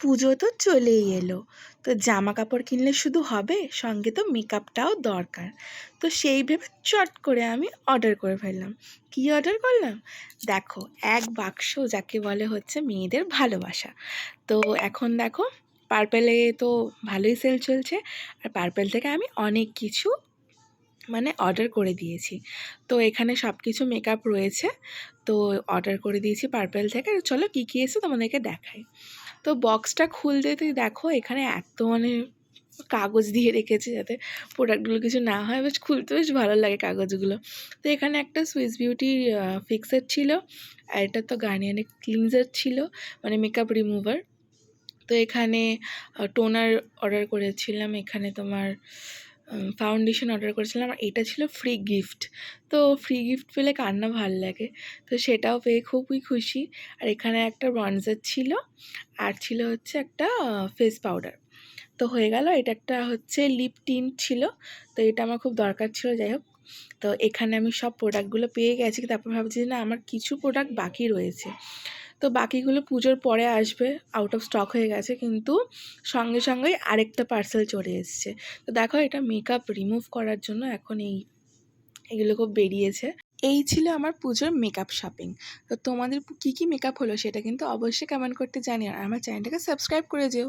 পুজো তো চলেই এলো। তো জামা কাপড় কিনলে শুধু হবে, সঙ্গে তো মেকআপটাও দরকার। তো সেই ভেবে চট করে আমি অর্ডার করে ফেললাম। কী অর্ডার করলাম? দেখো, এক বাক্স যাকে বলে হচ্ছে মেয়েদের ভালোবাসা। তো এখন দেখো পার্পেলে তো ভালোই সেল চলছে, আর পার্পেল থেকে আমি অনেক কিছু মানে অর্ডার করে দিয়েছি। তো এখানে সব কিছু মেকআপ রয়েছে। তো অর্ডার করে দিয়েছি পার্পেল থেকে। চলো কী কী এসে তোমাদেরকে দেখাই। তো বক্সটা খুলতে তুই দেখো এখানে এত মানে কাগজ দিয়ে রেখেছে যাতে প্রোডাক্টগুলো কিছু না হয়। বেশ খুলতে বেশ ভালো লাগে কাগজগুলো। তো এখানে একটা সুইস বিউটি ফিক্সার ছিল আর এটা তো গার্নিয়ানের ক্লিনজার ছিল মানে মেকআপ রিমুভার তো এখানে টোনার অর্ডার করেছিলাম। এখানে তোমার ফাউন্ডেশন অর্ডার করেছিলাম আর এটা ছিল ফ্রি গিফট তো ফ্রি গিফট পেলে কান্না ভালো লাগে? তো সেটাও পেয়ে খুবই খুশি। আর এখানে একটা ব্রনজার ছিল আর ছিল হচ্ছে একটা ফেস পাউডার তো হয়ে গেল, এটা একটা হচ্ছে লিপ টিন্ট ছিল। তো এটা আমার খুব দরকার ছিল, যাই হোক। তো এখানে আমি সব প্রোডাক্টগুলো পেয়ে গেছি। তারপর ভাবছি না, আমার কিছু প্রোডাক্ট বাকি রয়েছে। তো বাকিগুলো পুজোর পরে আসবে আউট অফ স্টক হয়ে গেছে, কিন্তু সঙ্গে সঙ্গেই আরেকটা পার্সেল চলে এসছে। তো দেখো এটা মেকআপ রিমুভ করার জন্য এখন এই, এগুলো খুব বেরিয়েছে। এই ছিল আমার পুজোর মেকআপ শপিং তো তোমাদের কী কী মেকআপ হলো সেটা কিন্তু অবশ্যই কমেন্ট করতে জানি আর আমার চ্যানেলটাকে সাবস্ক্রাইব করে যেও।